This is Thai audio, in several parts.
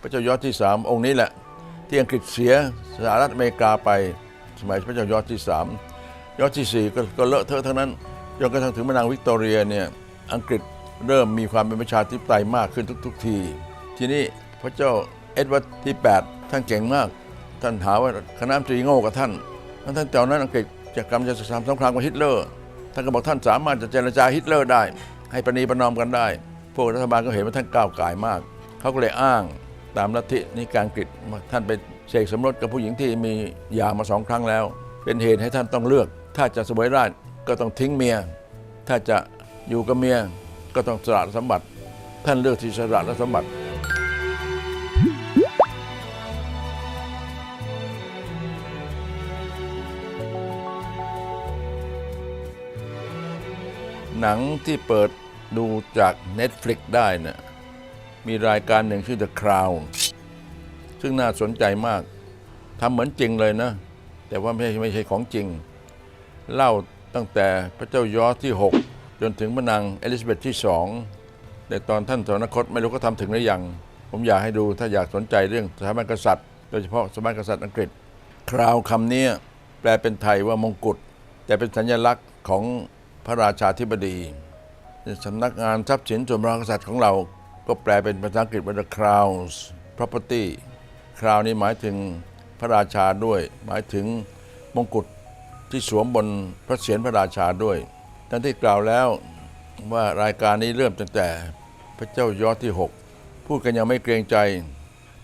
พระเจ้ายอร์จที่สามองค์นี้แหละ ที่อังกฤษเสียสหรัฐอเมริกาไปสมัยพระเจ้ายอร์จที่สามยอร์จที่สี่ก็เลอะเทอะทั้งนั้นจนกระทั่งถึงมานางวิกตอเรียเนี่ยอังกฤษเริ่มมีความเป็นประชาธิปไตยมากขึ้นทุก ๆ ที ทีนี้พระเจ้าเอ็ดเวิร์ดที่ 8 ท่านเก่งมาก ท่านหาว่าคณะมนตรีโง่กับท่านทั้งท่านตอนนั้นอังกฤษจะกำจะทำสงครามกับฮิตเลอร์ท่านก็บอกท่านสามารถจะเจรจาฮิตเลอร์ได้ ให้ประนีประนอมกันได้ พวกรัฐบาลก็เห็นว่าท่านก้าวไก่ายมาก เขาก็เลยอ้าง ตามลัทธินิการกฤษท่านไปเสกสมรสกับผู้หญิงที่มีหย่ามาสองครั้งแล้ว เป็นเหตุให้ท่านต้องเลือก ถ้าจะสวยราชก็ต้องทิ้งเมีย ถ้าจะอยู่กับเมียก็ต้องสละสมบัติ ท่านเลือกที่สละสมบัติหนังที่เปิดดูจาก Netflix ได้นะ มีรายการหนึ่งชื่อ The Crown ซึ่งน่าสนใจมากทำเหมือนจริงเลยนะ แต่ว่าไม่ใช่ไม่ใช่ของจริง เล่าตั้งแต่พระเจ้ายอร์ที่ 6 จนถึงพระนางเอลิซาเบธที่2แต่ตอนท่านสวรรคตไม่รู้ก็ทำถึงหรือยัง ผมอยากให้ดูถ้าอยากสนใจเรื่องสถาบันกษัตริย์ โดยเฉพาะสถาบันกษัตริย์อังกฤษ คราวคำนี้แปลเป็นไทยว่ามงกุฎแต่เป็นสัญลักษณ์ของพระราชาธิบดีสำนักงานทรัพย์สินส่วนพระกษัตริย์ของเรา ก็แปลเป็นภาษาอังกฤษว่า the crowns property คราวนี้หมายถึงพระราชาด้วย หมายถึงมงกุฎที่สวมบนพระเศียรพระราชาด้วยท่านที่กล่าวแล้วว่ารายการนี้เริ่มตั้งแต่พระเจ้ายอร์ที่ 6 พูดกันยังไม่เกรงใจ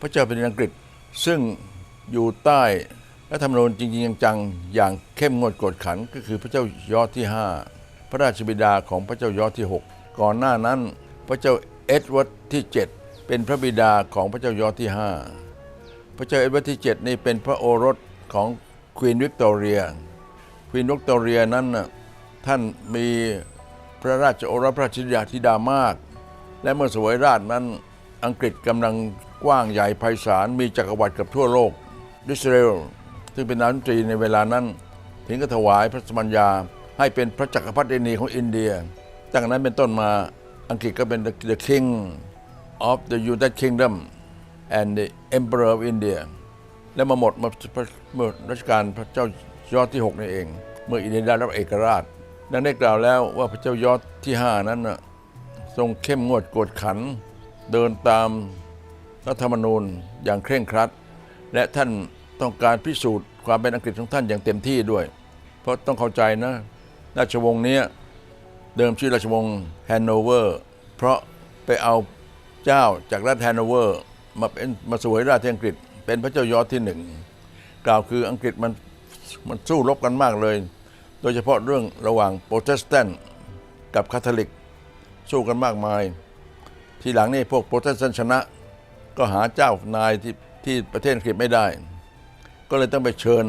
พระเจ้าเป็นอังกฤษ ซึ่งอยู่ใต้รัฐธรรมนูญจริงๆจังๆอย่างเข้มงวดกดขันก็คือพระเจ้ายอร์ที่ 5 พระราชบิดาของพระเจ้ายอร์ที่ 6 ก่อนหน้านั้นพระเจ้า เอ็ดเวิร์ดที่ 7 เป็นพระบิดาของพระเจ้ายอร์จที่ 5 พระเจ้าเอ็ดเวิร์ดที่ 7 นี่เป็นพระโอรสของควีนวิกตอเรียควีนวิกตอเรียนั้นท่านมีพระราชโอรสพระชิดาธิดามาก และเมื่อสวยราชนั้นอังกฤษกำลังกว้างใหญ่ไพศาลมีจักรวรรดิกับทั่วโลกดิสเรลซึ่งเป็นนายกรัฐมนตรีในเวลานั้น ถึงก็ถวายพระสมัญญาให้เป็นพระจักรพรรดินีของอินเดียจากนั้นเป็นต้นมา อังกฤษก็เป็น the, the king of the United Kingdom and the Emperor of India และมาหมดมาเมื่อรัชกาลพระเจ้ายอดที่ 6 นี่เอง เมื่ออินเดียได้รับเอกราช ดังได้กล่าวแล้วว่าพระเจ้ายอดที่ 5 นั้นนะทรงเข้มงวดกวดขัน เดินตามรัฐธรรมนูญอย่างเคร่งครัด และท่านต้องการพิสูจน์ความเป็นอังกฤษของท่านอย่างเต็มที่ด้วย เพราะต้องเข้าใจนะราชวงศ์นี้ เดิมชื่อราชวงศ์แฮนโนเวอร์ เพราะไปเอาเจ้าจากรัฐแฮนโนเวอร์มาเป็นมาสวยราชอังกฤษ เป็นพระเจ้ายอร์ที่หนึ่งกล่าวคืออังกฤษมันมันสู้รบกันมากเลย โดยเฉพาะเรื่องระหว่างโปรเตสแตนต์กับคาทอลิก สู้กันมากมาย ทีหลังนี่พวกโปรเตสแตนต์ชนะ ก็หาเจ้านายที่ที่ประเทศอังกฤษไม่ได้ ก็เลยต้องไปเชิญ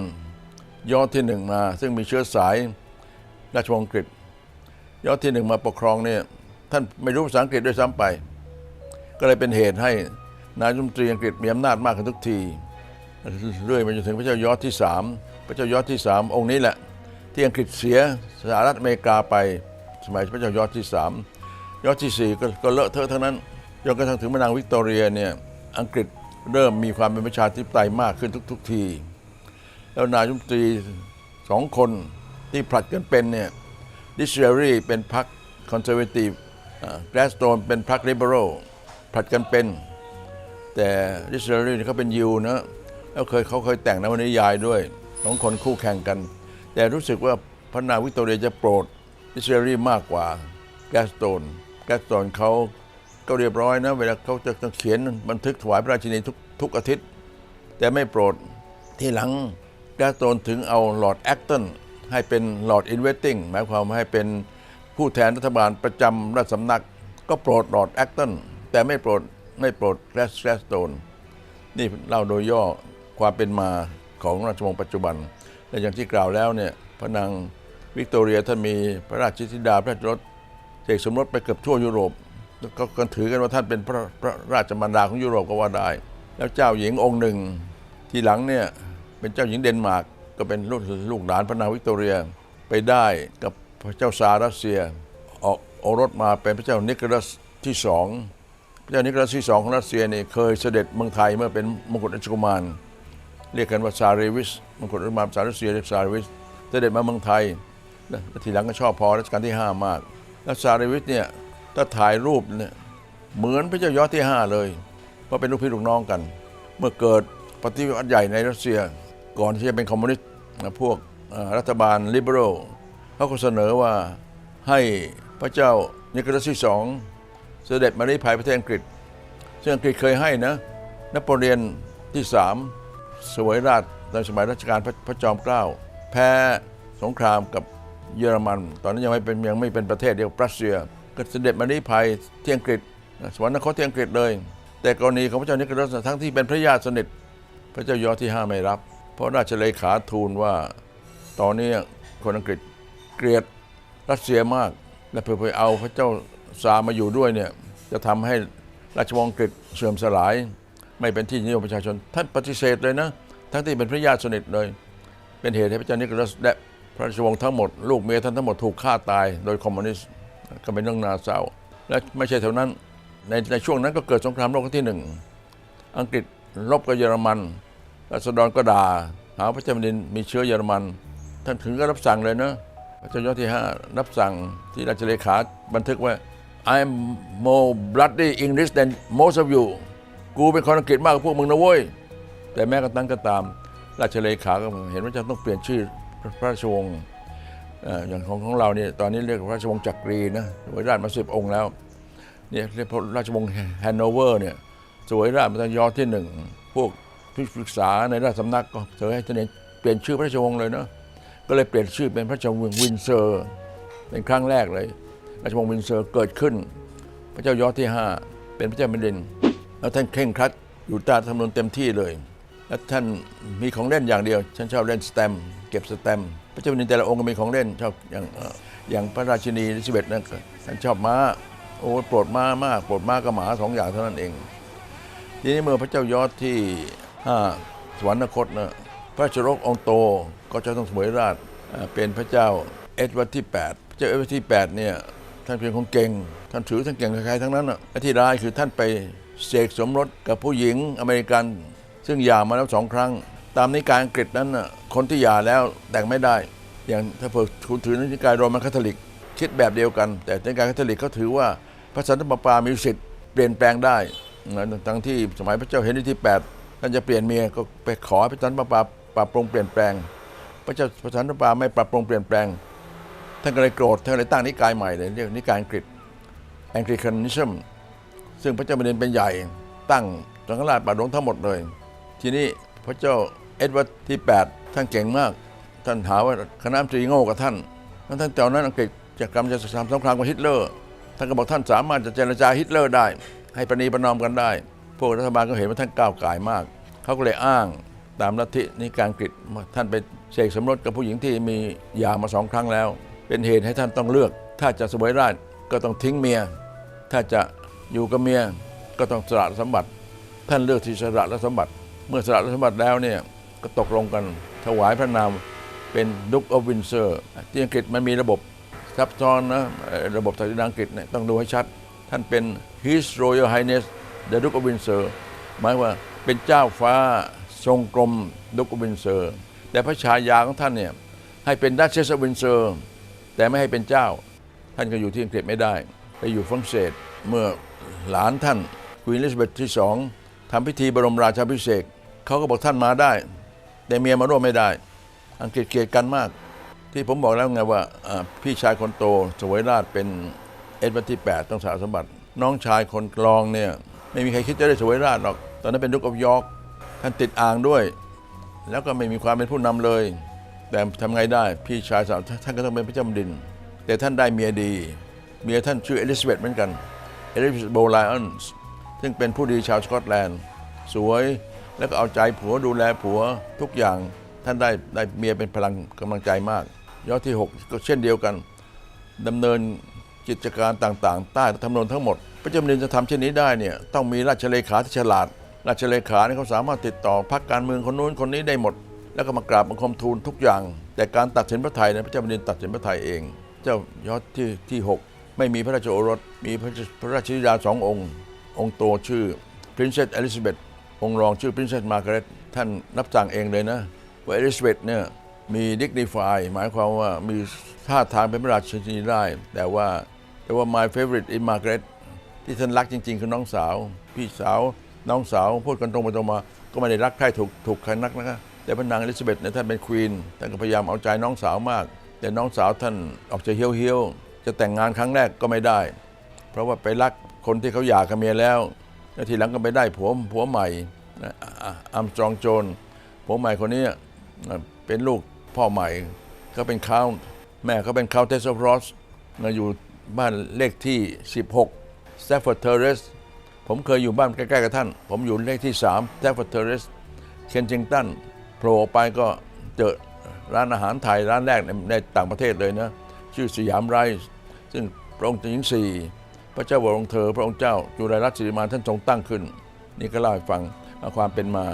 ยอดที่หนึ่งมา ซึ่งมีเชื้อสายราชวงศ์อังกฤษ ยอดที่หนึ่งมาปกครองเนี่ยท่านไม่รู้ภาษาอังกฤษด้วยซ้ำไป ก็เลยเป็นเหตุให้นายกรัฐมนตรีอังกฤษมีอำนาจมากขึ้นทุกที เรื่อยมาจนถึงพระเจ้ายอร์จที่สามพระเจ้ายอร์จที่สามองค์นี้แหละ ที่อังกฤษเสียสหรัฐอเมริกาไปสมัยพระเจ้ายอร์จที่สามยอร์จที่สี่ก็เลอะเทอะทั้งนั้นจนกระทั่งถึงพระนางวิกตอเรียเนี่ยอังกฤษเริ่มมีความเป็นประชาธิปไตยมากขึ้นทุก ๆ ที แล้วนายกรัฐมนตรีสองคนที่ผลัดกันเป็นเนี่ย ดิสเรรีเป็นพรรคคอนเซอร์เวทีฟแกรสโตนเป็นพรรคลิเบอรัลผลัดกันเป็น แต่ดิสเรรีเขาเป็นยิวนะแล้วเคยเขาเคยแต่งนวนิยายด้วยสองคนคู่แข่งกัน แต่รู้สึกว่าพระนางวิกตอเรียจะโปรดดิสเรรีมากกว่าแกรสโตนแกรสโตนเขาก็เรียบร้อยนะ เวลาเขาจะต้องเขียนบันทึกถวายพระราชินีทุกทุกอาทิตย์ แต่ไม่โปรดที่หลังแกรสโตนถึงเอาลอร์ดแอคตัน ให้เป็นลอร์ดอินเวสติ้งหมายความว่าให้เป็นผู้แทนรัฐบาลประจำราชสำนัก ก็โปรดลอร์ดแอคตันแต่ไม่โปรดไม่โปรดแรสแรสโตนนี่เล่าโดยย่อความเป็นมาของราชวงศ์ปัจจุบัน และอย่างที่กล่าวแล้วเนี่ยพระนางวิกตอเรียท่านมีพระราชธิดาพระราชรถเสกสมรสไปเกือบทั่วยุโรปก็กันถือกันว่าท่านเป็นพระพระราชมารดาของยุโรปก็ว่าได้ แล้วเจ้าหญิงองค์หนึ่ง ทีหลังเนี่ยเป็นเจ้าหญิงเดนมาร์ก ก็เป็นลูกลูกหลานพระนางวิกตอเรียไปได้กับพระเจ้าซารัสเซีย ออกโอรสมาเป็นพระเจ้านิโคลัสที่สองพระเจ้านิโคลัสที่สองของรัสเซียนี่เคยเสด็จเมืองไทยเมื่อเป็นมงกุฎราชกุมาร เรียกกันว่าซาเรวิสมงกุฎราชกุมารภารัสเซียเรียกซาเรวิสเสด็จมาเมืองไทยแล้วทีหลังก็ชอบพอรัชกาลที่ 5 มาก แล้วซาเรวิสเนี่ยถ้าถ่ายรูปเนี่ยเหมือนพระเจ้ายอที่ 5 เลยเพราะเป็นลูกพี่ลูกน้องกัน เมื่อเกิดปฏิวัติใหญ่ในรัสเซีย ก่อนที่จะเป็นคอมมิวนิสต์พวกรัฐบาลลิเบอรัลเขาก็เสนอว่าให้พระเจ้านิโคลัสที่สองเสด็จมาลีภัยประเทศอังกฤษ ซึ่งอังกฤษเคยให้นะนโปเลียนที่สามสวยราชในสมัยรัชกาลพระพระจอมเกล้า แพ้สงครามกับเยอรมัน ตอนนั้นยังไม่เป็นยังไม่เป็นประเทศเดียวรัสเซียก็เสด็จมาลีภัยที่อังกฤษสวรรคตที่อังกฤษเลย แต่กรณีของพระเจ้านิโคลัสทั้งที่เป็นพระญาติสนิท พระเจ้ายอที่ห้าไม่รับ เพราะราชเลขาทูลว่าตอนนี้คนอังกฤษเกลียดรัสเซียมาก และเพื่อไปเอาพระเจ้าซามาอยู่ด้วยเนี่ยจะทำให้ราชวงศ์อังกฤษเสื่อมสลาย ไม่เป็นที่นิยมประชาชน ท่านปฏิเสธเลยนะ ทั้งที่เป็นพระญาติสนิทเลย เป็นเหตุให้พระเจ้านิโคลัสและพระราชวงศ์ทั้งหมด ลูกเมียท่านทั้งหมดถูกฆ่าตายโดยคอมมิวนิสต์ก็เป็นเรื่องนาเศร้า และไม่ใช่เท่านั้นในในช่วงนั้นก็เกิดสงครามโลกครั้งที่หนึ่งอังกฤษรบกับเยอรมัน รัษฎรก็ด่าหาพระเจ้าแผ่นดินมีเชื้อเยอรมัน ท่านถึงก็รับสั่งเลยนะพระเจ้ายอดที่ห้ารับสั่งที่ราชเลขาบันทึกว่า I'm more bloody English than most of you กูเป็นคนอังกฤษมากกว่าพวกมึงนะเว้ย แต่แม้กระทั่งก็ตาม ราชเลขาก็เห็นว่าจะต้องเปลี่ยนชื่อพระราชวงศ์อย่างของของเราเนี่ยตอนนี้เรียกพระราชวงศ์จักรีนะสวยราชมาสิบองค์แล้วเนี่ยเรียกพระราชวงศ์แฮนโนเวอร์เนี่ยสวยราชมาตั้งยอดที่หนึ่งพวก ที่ปรึกษาในราชสำนักก็เสนอให้ท่านเปลี่ยนชื่อพระราชวงศ์เลยเนาะก็เลยเปลี่ยนชื่อเป็นพระราชวงศ์วินเซอร์ เป็นครั้งแรกเลย ราชวงศ์วินเซอร์เกิดขึ้น พระเจ้ายอร์ที่ 5 เป็นพระเจ้าแผ่นดินแล้วท่านเคร่งครัดอยู่ต้ธรรมนูญเต็มที่เลยและท่านมีของเล่นอย่างเดียวฉันชอบเล่นสแตมเก็บสแตมพระเจ้าแผ่นดินแต่ละองค์ก็มีของเล่นชอบอย่างอย่างพระราชินีลิซาเบธนั่นก็ท่านชอบม้าโอ้โปรดม้ามากโปรดม้ากับหมาสองอย่างเท่านั้นเอง ทีนี้เมื่อพระเจ้ายอร์จที่ ห้าสวรรคตนะพระชรกองโตก็จะต้องสมวยราชเป็นพระเจ้าเอ็ดเวัร์ดที่ 8 พระเจ้าเอ็ดเวัร์ดที่ 8 เนี่ยท่านเป็นคนเก่ง ท่านถือท่านเก่งกับใครทั้งนั้นน่ะที่ร้ายคือท่านไปเสกสมรสกับผู้หญิงอเมริกัน ซึ่งหย่ามาแล้วสองครั้ง ตามนิกายอังกฤษนั้นน่ะคนที่หย่าแล้วแต่งไม่ได้ อย่างถ้าเผื่อคุณถือนิกายโรมันคาทอลิก คิดแบบเดียวกัน แต่นิกายคาทอลิกเขาถือว่าพระสันตะปาปามีสิทธิ์เปลี่ยนแปลงได้ทั้งที่สมัยพระเจ้าเฮนรี่ที่ 8 ท่านจะเปลี่ยนเมียก็ไปขอให้พระสันตะปาปาปรับปรุงเปลี่ยนแปลง พระเจ้าพระสันตะปาไม่ปรับปรุงเปลี่ยนแปลง ท่านก็เลยโกรธท่านก็เลยตั้งนิกายใหม่เลยเรียกนิกายอังกฤษแองกฤษนิซึมซึ่งพระเจ้าแผ่นดินเป็นใหญ่ตั้งสังฆราชบาทหลวงทั้งหมดเลย ทีนี้พระเจ้าเอ็ดเวัร์ดที่ 8 ท่านเก่งมาก ท่านหาว่าคณะมนตรีโง่กับท่านท่านตอนนั้นอังกฤษจะกำลังจะทำสงครามกับฮิตเลอร์ ท่านก็บอกท่านสามารถจะเจรจาฮิตเลอร์ได้ ให้ประนีประนอมกันได้ พวกรัฐบาลก็เห็นว่าท่านก้าวไก่มาก เขาก็เลยอ้างตามลัทธินิกายอังกฤษท่านไปเสกสมรสกับผู้หญิงที่มีหย่ามาสองครั้งแล้ว เป็นเหตุให้ท่านต้องเลือก ถ้าจะสวยราชก็ต้องทิ้งเมีย ถ้าจะอยู่กับเมียก็ต้องสละสมบัติ ท่านเลือกที่สละและสมบัติ เมื่อสละและสมบัติแล้วเนี่ยก็ตกลงกันถวายพระนามเป็นดุกอ f วินเซอร์ที่อังกฤษมันมีระบบซับซ้อนนะระบบศาสนอังกฤษเนี่ยต้องดูให้ชัด ท่านเป็น His Royal Highness the Duke of Windsor หมายว่าเป็นเจ้าฟ้าทรงกรมดุกอวินเซอร์ แต่พระชายาของท่านเนี่ยให้เป็นดัชเชสวินเซอร์ แต่ไม่ให้เป็นเจ้า ท่านก็อยู่ที่อังกฤษไม่ได้ ไปอยู่ฝรั่งเศสเมื่อหลานท่านควีนอลิซาเบธที่สองทำพิธีบรมราชาภิเศษเขาก็บอกท่านมาได้ แต่เมียมาร่วมไม่ได้ อังกฤษเกลียดกันมาก ที่ผมบอกแล้วไงว่าพี่ชายคนโตสวยราชเป็นเอ็ดเวัร์ดที่ 8 ต้องสาสมบัติ น้องชายคนกลองเนี่ย ไม่มีใครคิดจะได้สวยราชหรอก ตอนนั้นเป็นดุกอ f ยอกท่านติดอ่างด้วย แล้วก็ไม่มีความเป็นผู้นำเลย แต่ทำไงได้พี่ชายสาวท่านก็ต้องเป็นพระเจ้าแผ่นดิน แต่ท่านได้เมียดี เมียท่านชื่อเอลิซาเบธเหมือนกันเอลิซาเบธโบไลออนส์ซึ่งเป็นผู้ดีชาวสกอตแลนด์ สวยแล้วก็เอาใจผัวดูแลผัวทุกอย่างท่านได้ได้เมียเป็นพลังกำลังใจมากยอดที่ 6 ก็เช่นเดียวกันดำเนินกิจการต่างๆ ใต้ธรรมนูญทั้งหมด พระเจ้าแผ่นดินจะทำเช่นนี้ได้เนี่ยต้องมีราชเลขาที่ฉลาด ราชเลขาเนี่ยเขาสามารถติดต่อพรรคการเมืองคนนู้นคนนี้ได้หมด แล้วก็มากราบบังคมทูลทุกอย่าง แต่การตัดสินพระไทยเนี่ยพระเจ้าแผ่นดินตัดสินพระไทยเอง เจ้ายอดที่ที่ 6 ไม่มีพระราชโอรสมีพระราชธิดาสององค์ องค์โตชื่อ Princess Elizabeth องค์รองชื่อ Princess Margaret ท่านนับสั่งเองเลยนะว่า Elizabeth เนี่ยมี dignify หมายความว่ามีท่าทางเป็นพระราชินีได้ แต่ว่าแต่ว่า my favorite is Margaret ที่ท่านรักจริง ๆ คือน้องสาว พี่สาวน้องสาวพูดกันตรงไปตรงมา ก็ไม่ได้รักใครถูกถูกใครนักนะคะแต่พระนางอลิซาเบธเนี่ยท่านเป็นควีนท่านก็พยายามเอาใจน้องสาวมาก แต่น้องสาวท่านออกจะเฮี้ยวเฮี้ยวๆจะแต่งงานครั้งแรกก็ไม่ได้ เพราะว่าไปรักคนที่เขาหย่ากับเมียแล้วแล้วทีหลังก็ไปได้ผัวผัวใหม่อัมสตรองโจนผัวใหม่คนนี้เป็นลูกพ่อใหม่เขาเป็นคาวแม่เขาเป็นคาวเทสโซฟรอสอยู่บ้านเลขที่ 16 s t a f f o r d Terrace ผมเคยอยู่บ้านใกล้ๆกับท่าน ผมอยู่เลขที่3 s t a f f o r d Terrace เคนจิงตันโผล่ออกไปก็เจอร้านอาหารไทยร้านแรกในในต่างประเทศเลยนะ ชื่อสยามไรซ์ซึ่งพระองค์หญิงสี่พระเจ้าวรวงศ์เธอ พระองค์เจ้าจุฬารัตน์สิริมาท่านทรงตั้งขึ้น นี่ก็เล่าให้ฟังความเป็นมา